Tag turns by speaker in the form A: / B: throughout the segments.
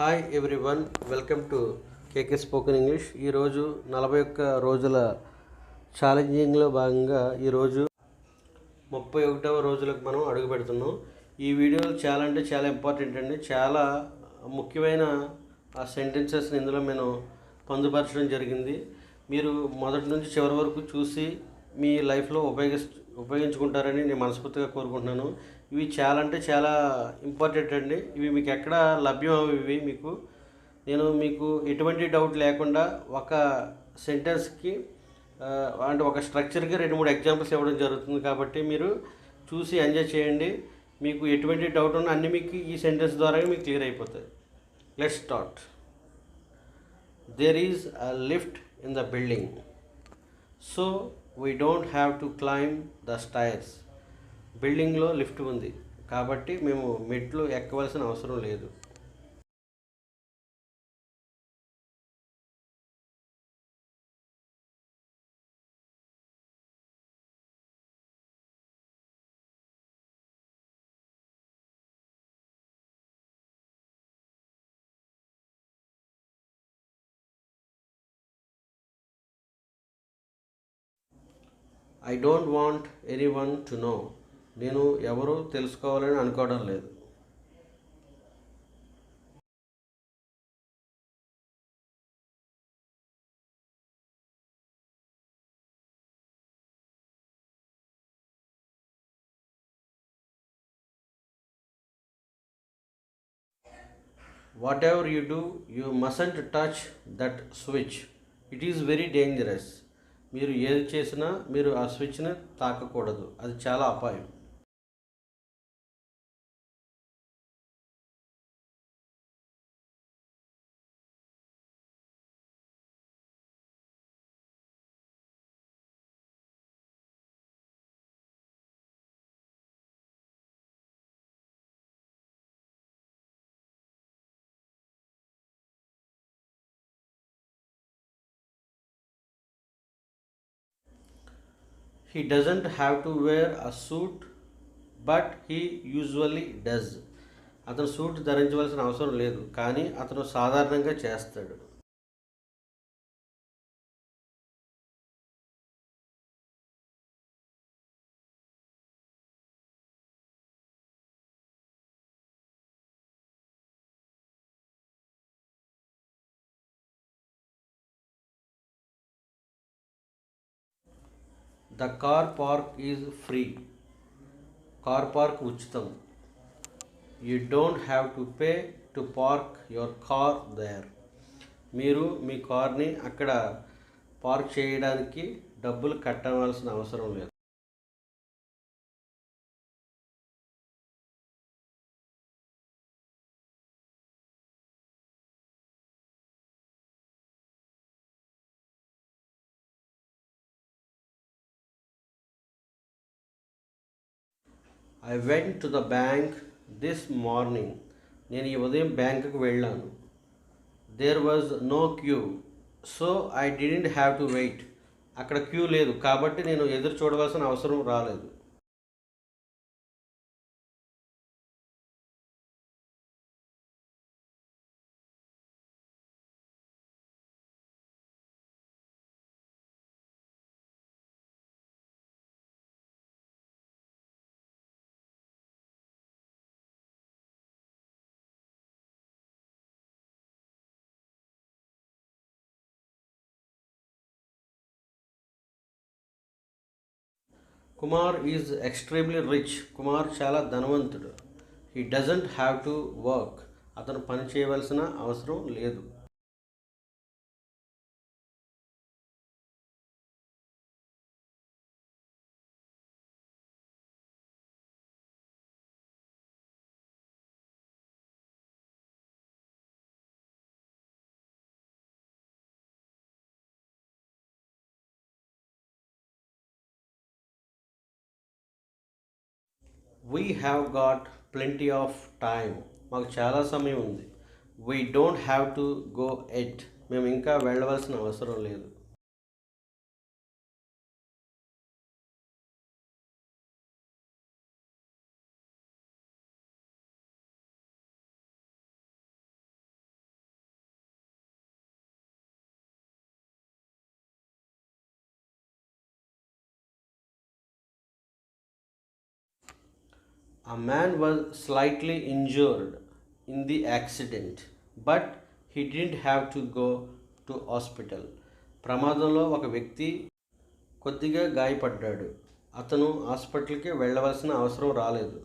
A: Hi everyone welcome to KK spoken English ఈరోజు నలభై ఒక్క రోజుల ఛాలెంజింగ్లో భాగంగా ఈరోజు ముప్పై ఒకటవ రోజులకు మనం అడుగు పెడుతున్నాం. ఈ వీడియోలు చాలా అంటే చాలా ఇంపార్టెంట్ అండి. చాలా ముఖ్యమైన ఆ సెంటెన్సెస్ని ఇందులో నేను పొందుపరచడం జరిగింది. మీరు మొదటి నుంచి చివరి వరకు చూసి మీ లైఫ్లో ఉపయోగిస్తు ఉపయోగించుకుంటారని నేను మనస్ఫూర్తిగా కోరుకుంటున్నాను. ఇవి చాలా అంటే చాలా ఇంపార్టెంట్ అండి. ఇవి మీకు ఎక్కడ లభ్యం అవి ఇవి మీకు. నేను మీకు ఎటువంటి డౌట్ లేకుండా ఒక సెంటెన్స్కి అంటే ఒక స్ట్రక్చర్కి రెండు మూడు ఎగ్జాంపుల్స్ ఇవ్వడం జరుగుతుంది కాబట్టి మీరు చూసి ఎంజాయ్ చేయండి. మీకు ఎటువంటి డౌట్ ఉన్నా అన్నీ మీకు ఈ సెంటెన్స్ ద్వారా మీకు క్లియర్ అయిపోతాయి. Let start there is a lift in the building so we don't have to climb the stairs బిల్డింగ్లో లిఫ్ట్ ఉంది. కాబట్టి మేము మెట్లు ఎక్కవలసిన అవసరం లేదు. I don't want anyone to know నేను ఎవరు తెలుసుకోవాలని అనుకోవడం లేదు. Whatever you do you mustn't touch that switch it is very dangerous మీరు ఏది చేసినా మీరు ఆ స్విచ్ని తాకకూడదు. అది చాలా అపాయం. He doesn't have to wear a suit but he usually does అతను సూట్ ధరించవలసిన అవసరం లేదు కానీ అతను సాధారణంగా చేస్తాడు. The car park is free. Car park ఉచితం. You don't have to pay to park your car there. మీరు మీ కార్ని అక్కడ పార్క్ చేయడానికి డబ్బులు కట్టవలసిన అవసరం లేదు. I went to the bank this morning నేను ఈ ఉదయం బ్యాంకుకు వెళ్ళాను. There was no queue so I didn't have to wait అక్కడ క్యూ లేదు. కాబట్టి నేను ఎదురు చూడవలసిన అవసరం రాలేదు. Kumar is extremely rich Kumar చాలా ధనవంతుడు. He doesn't have to work అతను పని చేయవలసిన అవసరం లేదు. We have got plenty of time మాకు చాలా సమయం ఉంది. We don't have to go yet మేము ఇంకా వెళ్ళవలసిన అవసరం లేదు. A man was slightly injured in the accident, but he didn't have to go to hospital. ప్రమాదంలో ఒక వ్యక్తి కొద్దిగా గాయపడ్డాడు అతను హాస్పిటల్కి వెళ్ళవలసిన అవసరం రాలేదు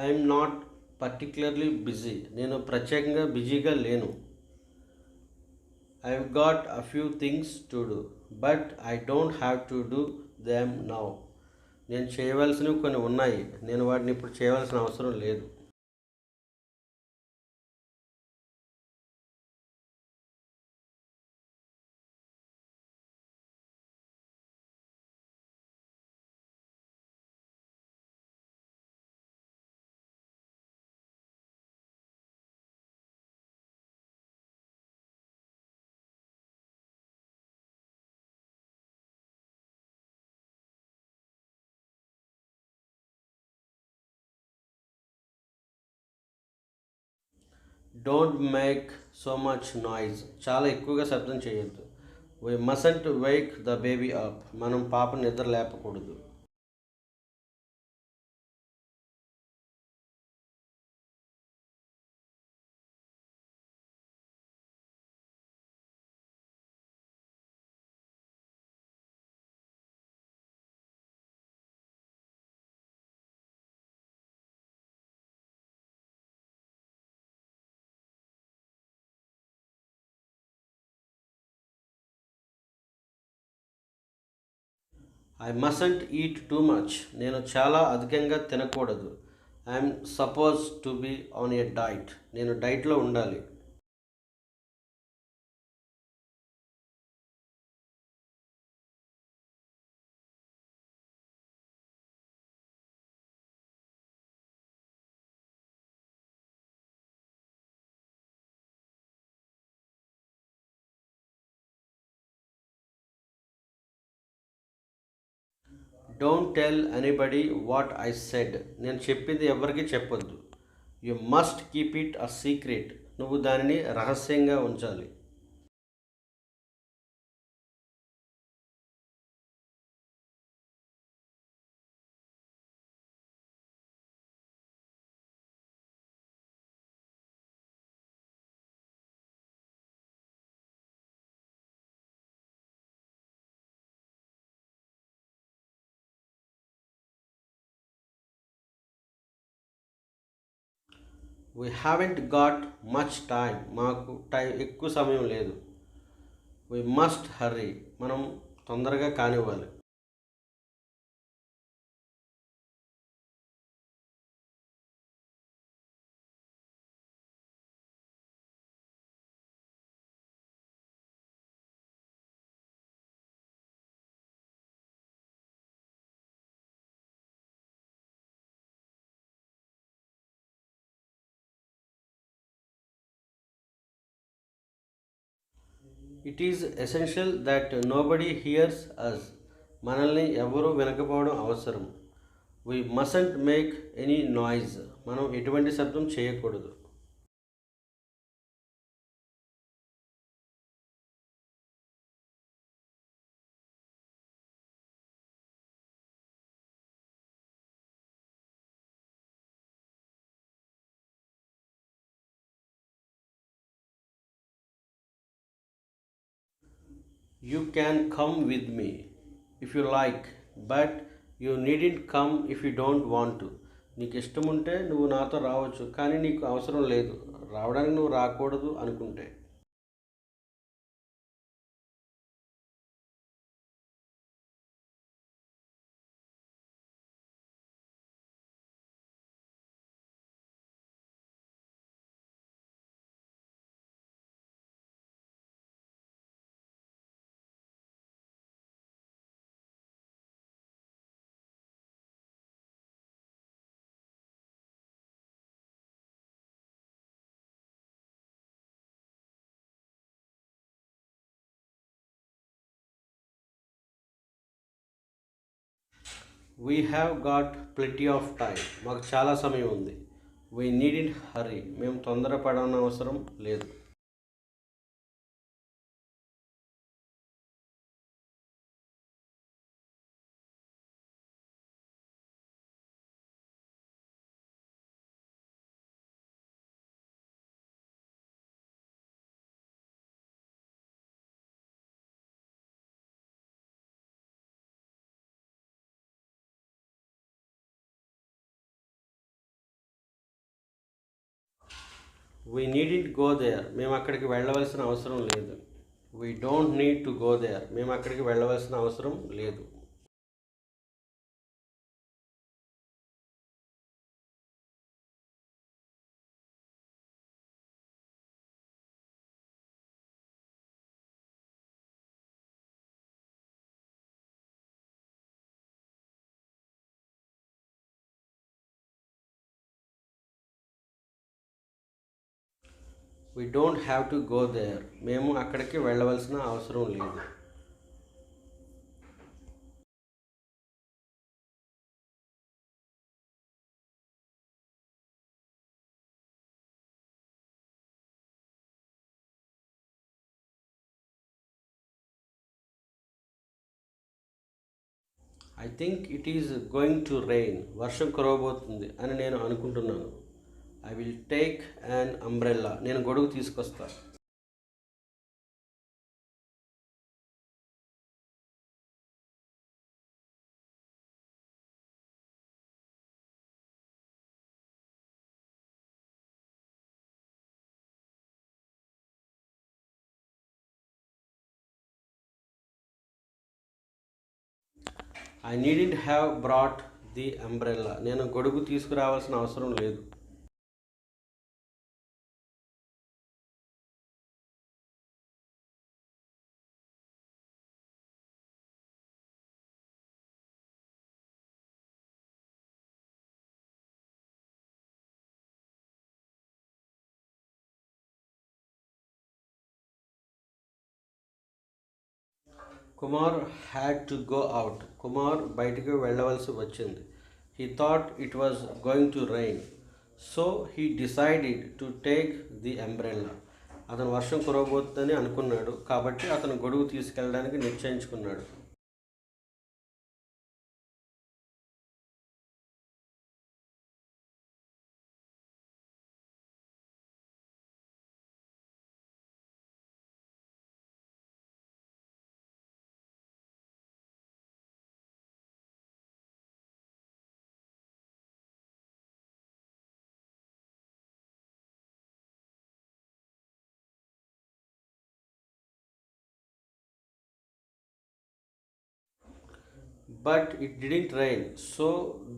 A: ఐఎమ్ నాట్ పర్టిక్యులర్లీ బిజీ. నేను ప్రత్యేకంగా బిజీగా లేను. I got a few things to do but I don't have to do them now. నేను చేయవలసినవి కొన్ని ఉన్నాయి. నేను వాటిని ఇప్పుడు చేయవలసిన అవసరం లేదు. Don't make so much noise చాలా ఎక్కువగా శబ్దం చేయొద్దు. We mustn't wake the baby up మనం పాప నిద్ర లేపకూడదు. I mustn't eat too much నేను చాలా అధికంగా తినకూడదు. I'm suppose to be on a diet నేను డైట్లో ఉండాలి. Don't tell anybody what I said నేను చెప్పింది ఎవరికి చెప్పొద్దు. You must keep it a secret నువ్వు దానిని రహస్యంగా ఉంచాలి. We haven't got much time మాకు టైం ఎక్కువ సమయం లేదు. వీ మస్ట్ హర్రీ మనం తొందరగా కానివ్వాలి. It is essential that nobody hears us మనల్ని ఎవరూ వినకపోవడం అవసరం. We mustn't make any noise మనం ఎటువంటి శబ్దం చేయకూడదు. You can come with me if you like but you need it come if you don't want నీకు ఇష్టం ఉంటే నువ్వు నాతో రావచ్చు కానీ నీకు అవసరం లేదు. రావడానికి నువ్వు రాకూడదు అనుకుంటే. We have got plenty of time మాకు చాలా సమయం ఉంది. వీ నీడ్ ఇన్ హరీ మేము తొందరపడన అవసరం లేదు. We need it go there మేము అక్కడికి వెళ్ళవలసిన అవసరం లేదు. We don't need to go there మేము అక్కడికి వెళ్ళవలసిన అవసరం లేదు. We don't have to go there మేము అక్కడికి వెళ్ళవలసిన అవసరం లేదు. I think it is going to rain వర్షం కురవబోతుంది అని నేను అనుకుంటున్నాను. I will take an umbrella నేను గొడుగు తీసుకొస్తా. I needn't have brought the umbrella నేను గొడుగు తీసుకురావాల్సిన అవసరం లేదు. Kumar had to go out Kumar బయటికి వెళ్ళవలసి వచ్చింది. He thought it was going to rain so he decided to take the umbrella అతను వర్షం కురవబోతుందని అనుకున్నాడు. కాబట్టి అతను గొడుగు తీసుకెళ్ళడానికి నిశ్చయించుకున్నాడు. But it didn't rain. So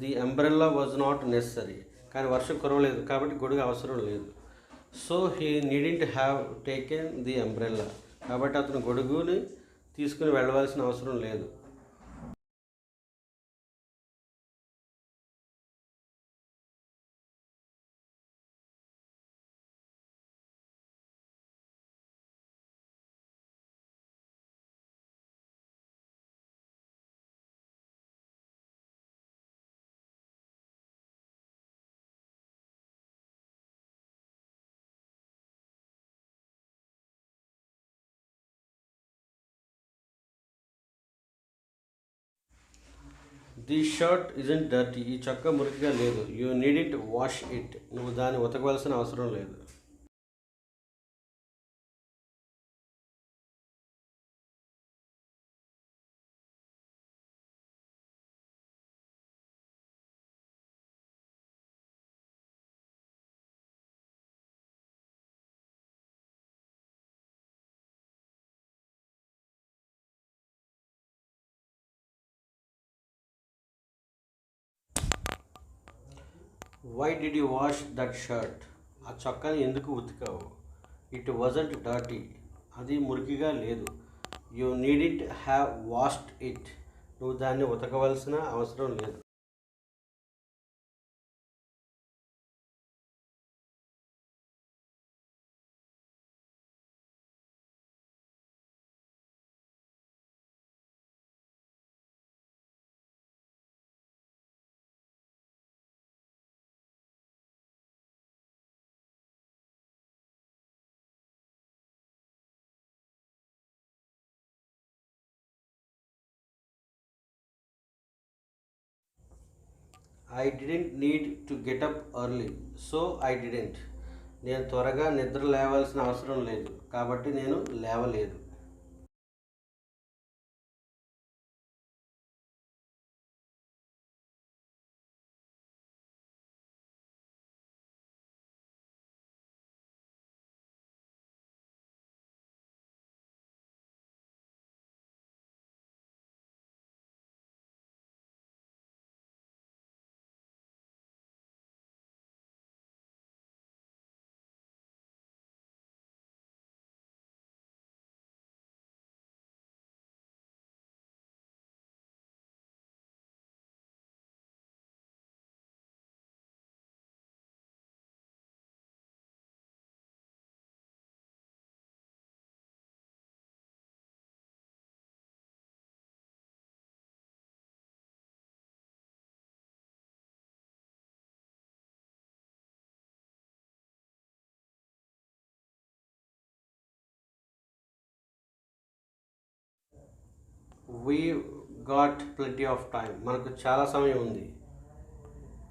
A: the umbrella was not necessary కానీ వర్షం కురవలేదు కాబట్టి గొడుగు అవసరం లేదు. So he needn't have taken the umbrella. కాబట్టి అతను గొడుగుని తీసుకుని వెళ్ళవలసిన అవసరం లేదు. ది షర్ట్ ఇజంట్ డర్టీ ఈ చొక్కా మురికిగా లేదు. You need it wash it. నువ్వు దాన్ని ఉతకవలసిన అవసరం లేదు. Why did you wash that shirt ఆ చొక్కాని ఎందుకు ఉతికావు? ఇట్ వజంట్ డాటీ అది మురికిగా లేదు. You need it have washed it నువ్వు దాన్ని ఉతకవలసిన అవసరం లేదు. I didn't need to get up early so I didn't నేను త్వరగా నిద్ర లేవాల్సిన అవసరం లేదు. కాబట్టి నేను లేవలేదు. We got plenty of time మనకు చాలా సమయం ఉంది.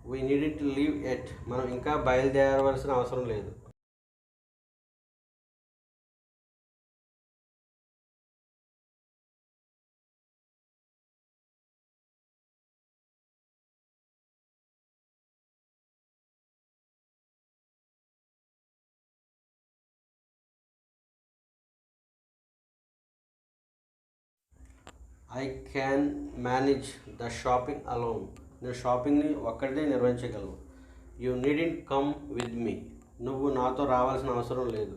A: We need it leave yet మనం ఇంకా బయలుదేరవలసిన అవసరం లేదు. I can manage the shopping alone నేను షాపింగ్ని ఒక్కటే నిర్వహించగలను. You need in come with me నువ్వు నాతో రావాల్సిన అవసరం లేదు.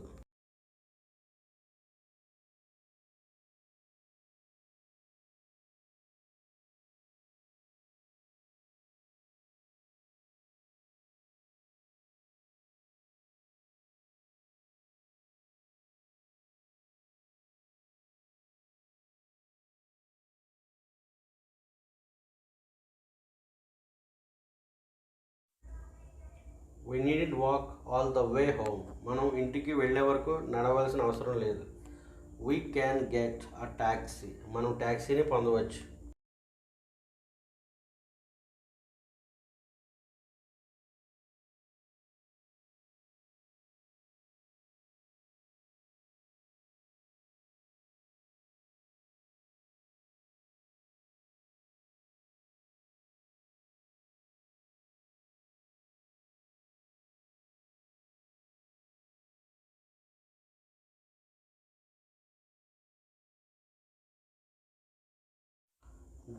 A: We needed walk all the way home మనం ఇంటికి వెళ్ళే వరకు నడవలసిన అవసరం లేదు. We can get a taxi మనం ట్యాక్సీని పొందవచ్చు.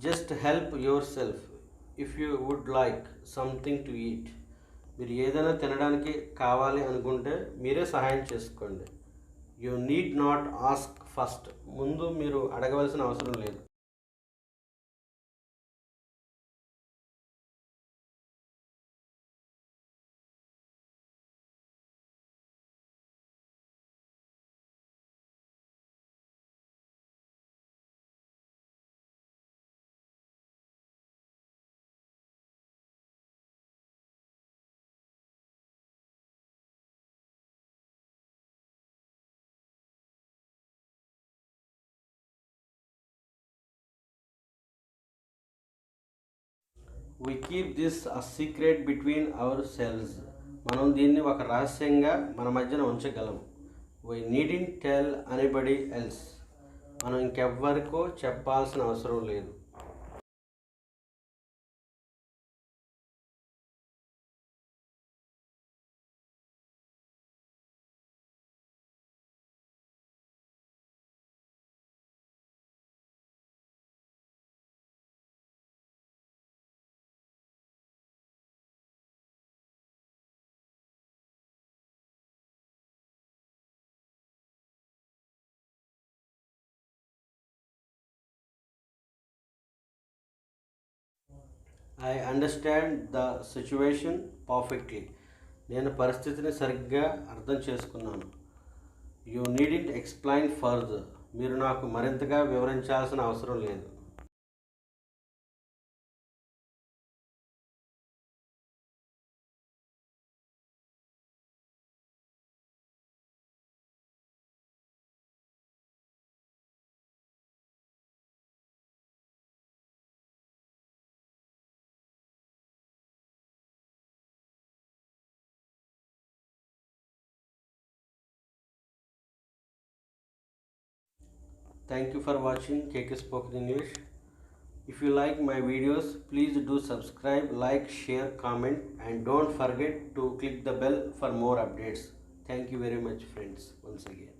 A: Just help yourself if you would like something to eat మీరు ఏదైనా తినడానికి కావాలి అనుకుంటే మీరే సహాయం చేసుకోండి. You need not ask first ముందు మీరు అడగవలసిన అవసరం లేదు. We keep this a secret between ourselves మనం దీన్ని ఒక రహస్యంగా మన మధ్యన ఉంచగలం. We needn't tell anybody else మనం ఇంకెవ్వరికో చెప్పాల్సిన అవసరం లేదు. I understand the situation perfectly నేను పరిస్థితిని సరిగ్గా అర్థం చేసుకున్నాను. యూ నీడింట్ ఎక్స్ప్లెయిన్ ఫర్దర్ మీరు నాకు మరింతగా వివరించాల్సిన అవసరం లేదు. Thank you for watching KK Spoken English. If you like my videos, please do subscribe, like, share, comment, and don't forget to click the bell for more updates. Thank you very much, friends, once again.